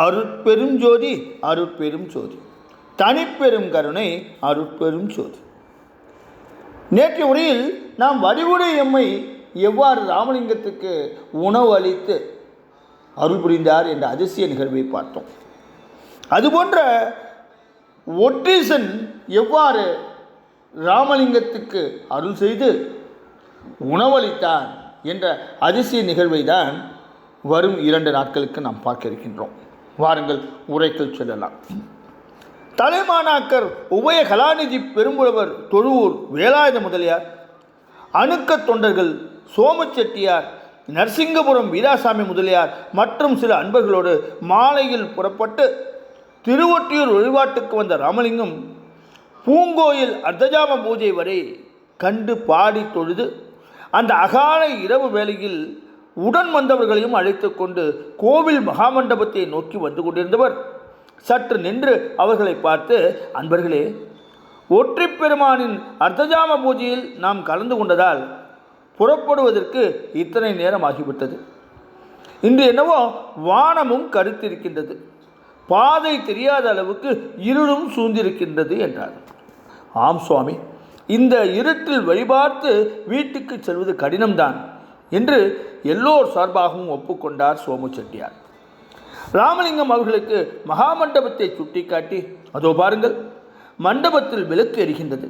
அருட்பெரும் ஜோதி அருட்பெரும் ஜோதி தனிப்பெரும் கருணை அருட்பெரும் ஜோதி நேற்று உரையில் நாம் வடிவுடை எம்மை எவ்வாறு ராமலிங்கத்துக்கு உணவு அளித்து அருள் புரிந்தார் என்ற அதிசய நிகழ்வை பார்த்தோம். அதுபோன்ற ஒற்றீசன் எவ்வாறு ராமலிங்கத்துக்கு அருள் செய்து உணவளித்தான் என்ற அதிசய நிகழ்வை தான் வரும் இரண்டு நாட்களுக்கு நாம் பார்க்க இருக்கின்றோம். வாருங்கள் உரைக்குள் செல்லலாம். தலைமானாக்கர் உபய கலாநிதி பெரும்புலவர் தொழுவூர் வேலாயுத முதலியார் அணுக்க தொண்டர்கள் சோமச்செட்டியார் நரசிங்கபுரம் வீராசாமி முதலியார் மற்றும் சில அன்பர்களோடு மாலையில் புறப்பட்டு திருவொற்றியூர் வழிபாட்டுக்கு வந்த ராமலிங்கம் பூங்கோயில் அர்த்தஜாம பூஜை வரை கண்டு பாடி தொழுது அந்த அகால இரவு வேளையில் உடன் வந்தவர்களையும் அழைத்து கொண்டு கோவில் மகாமண்டபத்தை நோக்கி வந்து கொண்டிருந்தவர். சற்று நின்று அவர்களை பார்த்து அன்பர்களே ஒற்றைப் பெருமானின் அர்த்தஜாம பூஜையில் நாம் கலந்து கொண்டதால் புறப்படுவதற்கு இத்தனை நேரம் ஆகிவிட்டது. இன்று என்னவோ வானமும் கருத்திருக்கின்றது. பாதை தெரியாத அளவுக்கு இருளும் சூழ்ந்திருக்கின்றது என்றார். ஆம் சுவாமி இந்த இருட்டில் வழிபார்த்து வீட்டுக்கு செல்வது கடினம்தான். என்று எல்லோர் சார்பாகவும் ஒப்புக்கொண்டார் சோமு செட்டியார் ராமலிங்கம் அவர்களுக்கு மகாமண்டபத்தை சுட்டிக்காட்டி அதோ பாருங்கள் மண்டபத்தில் விளக்கு எரிகின்றது.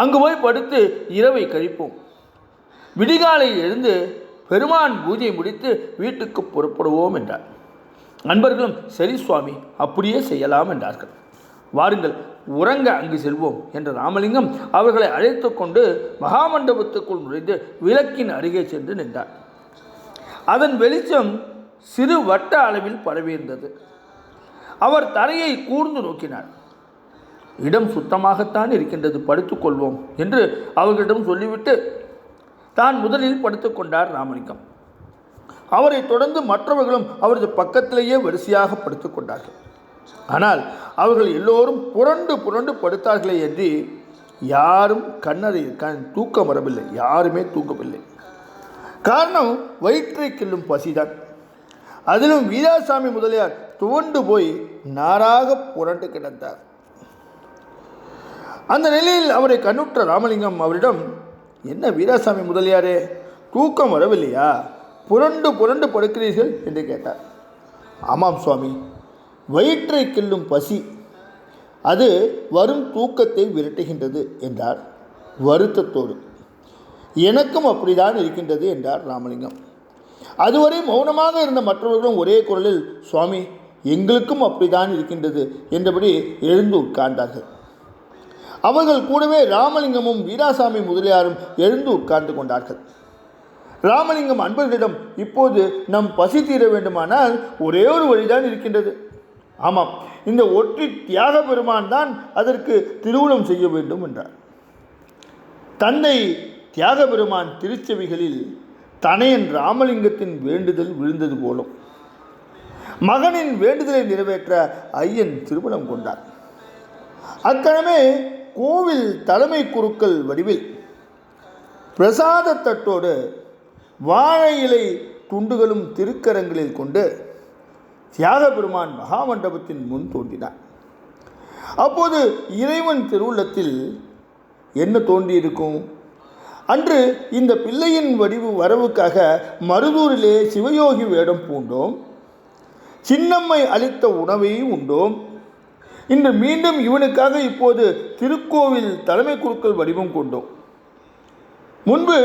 அங்கு போய் படுத்து இரவை கழிப்போம். விடிகாலை எழுந்து பெருமான் பூஜை முடித்து வீட்டுக்கு புறப்படுவோம் என்றார். நண்பர்களும் சரி சுவாமி அப்படியே செய்யலாம் என்றார்கள். வாருங்கள் உறங்க அங்கு செல்வோம் என்ற ராமலிங்கம் அவர்களை அழைத்து கொண்டு மகாமண்டபத்துக்குள் நுழைந்து விளக்கின் அருகே சென்று நின்றார். அதன் வெளிச்சம் சிறு வட்ட அளவில் பரவியிருந்தது. அவர் தரையை கூர்ந்து நோக்கினார். இடம் சுத்தமாகத்தான் இருக்கின்றது படுத்துக்கொள்வோம் என்று அவர்களிடம் சொல்லிவிட்டு தான் முதலில் படுத்துக்கொண்டார் ராமலிங்கம். அவரை தொடர்ந்து மற்றவர்களும் அவரது பக்கத்திலேயே வரிசையாக படுத்துக்கொண்டார்கள் ஆனால் அவர்கள் எல்லோரும் புரண்டு புரண்டு படுத்தார்களே என்று யாரும் கண்ணறை கண் தூக்கம் வரவில்லை. யாருமே தூங்கவில்லை. காரணம் வயிற்றை கிள்ளும் பசிதான். அதிலும் வீராசாமி முதலியார் துவண்டு போய் நாராக புரண்டு கிடந்தார். அந்த நிலையில் அவரை கண்ணுற்ற ராமலிங்கம் அவரிடம் என்ன வீராசாமி முதலியாரே தூக்கம் வரவில்லையா? புரண்டு புரண்டு படுக்கிறீர்கள்? என்று கேட்டார். ஆமாம் சுவாமி. வயிற்றை கிள்ளும் பசி அது வரும் தூக்கத்தை விரட்டுகின்றது என்றார் வருத்தத்தோடு. எனக்கும் அப்படிதான் இருக்கின்றது என்றார் ராமலிங்கம். அதுவரை மௌனமாக இருந்த மற்றவர்களும் ஒரே குரலில் சுவாமி எங்களுக்கும் அப்படிதான் இருக்கின்றது என்றபடி எழுந்து உட்கார்ந்தார்கள். அவர்கள் கூடவே ராமலிங்கமும் வீராசாமி முதலியாரும் எழுந்து உட்கார்ந்து கொண்டார்கள். ராமலிங்கம் அன்பர்களிடம் இப்போது நம் பசி தீர வேண்டுமானால் ஒரே ஒரு வழிதான் இருக்கின்றது. ஆமாம். இந்த ஒற்றி தியாக பெருமான் தான் அதற்கு திருவுளம் செய்ய வேண்டும் என்றார். தந்தை தியாக பெருமான் திருச்செவிகளில் தனையன் ராமலிங்கத்தின் வேண்டுதல் விழுந்தது போலும். மகனின் வேண்டுதலை நிறைவேற்ற ஐயன் திருமணம் கொண்டார். அக்கணமே கோவில் தலைமை குருக்கள் வடிவில் பிரசாத தட்டோடு வாழை இலை துண்டுகளும் திருக்கரங்களில் கொண்டு தியாக பெருமான் மகாமண்டபத்தின் முன் தோன்றினார். அப்போது இறைவன் திருவுள்ளத்தில் என்ன தோன்றியிருக்கும்? அன்று இந்த பிள்ளையின் வடிவு வரவுக்காக மருதூரிலே சிவயோகி வேடம் பூண்டோம். சின்னம்மை அளித்த உணவையும் உண்டோம். இன்று மீண்டும் இவனுக்காக இப்போது திருக்கோவில் தலைமை குருக்கள் வடிவம் கொண்டோம். முன்பு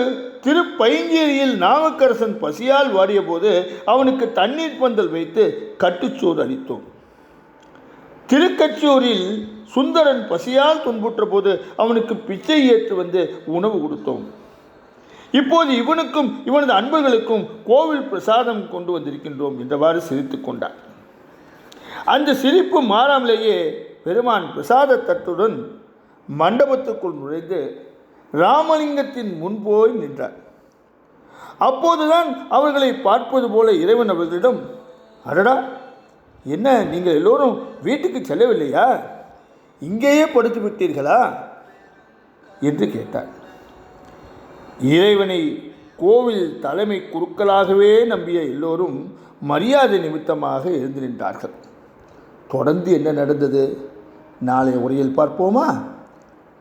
திருப்பைஞ்சேரியில் நாமக்கரசன் பசியால் வாடியபோது அவனுக்கு தண்ணீர் பந்தல் வைத்து கட்டுச்சோறு அளித்தோம். திருக்கச்சூரில் சுந்தரன் பசியால் துன்புற்ற போது அவனுக்கு பிச்சை ஏற்று வந்து உணவு கொடுத்தோம். இப்போது இவனுக்கும் இவனது அன்பர்களுக்கும் கோவில் பிரசாதம் கொண்டு வந்திருக்கின்றோம் என்றவாறு சிரித்து கொண்டார் அந்த சிரிப்பு மாறாமலேயே பெருமான் பிரசாத தட்டுடன் மண்டபத்துக்குள் நுழைந்து ராமலிங்கத்தின் முன் போய் நின்றார். அப்போதுதான் அவர்களை பார்ப்பது போல இறைவன் அவர்களிடம் அடடா என்ன நீங்கள் எல்லோரும் வீட்டுக்கு செல்லவில்லையா? இங்கேயே படுத்து விட்டீர்களா? என்று கேட்டார். இறைவனை கோவில் தலைமை குருக்களாகவே நம்பிய எல்லோரும் மரியாதை நிமித்தமாக எழுந்து நின்றார்கள். தொடர்ந்து என்ன நடந்தது? நாளை உரையில் பார்ப்போமா?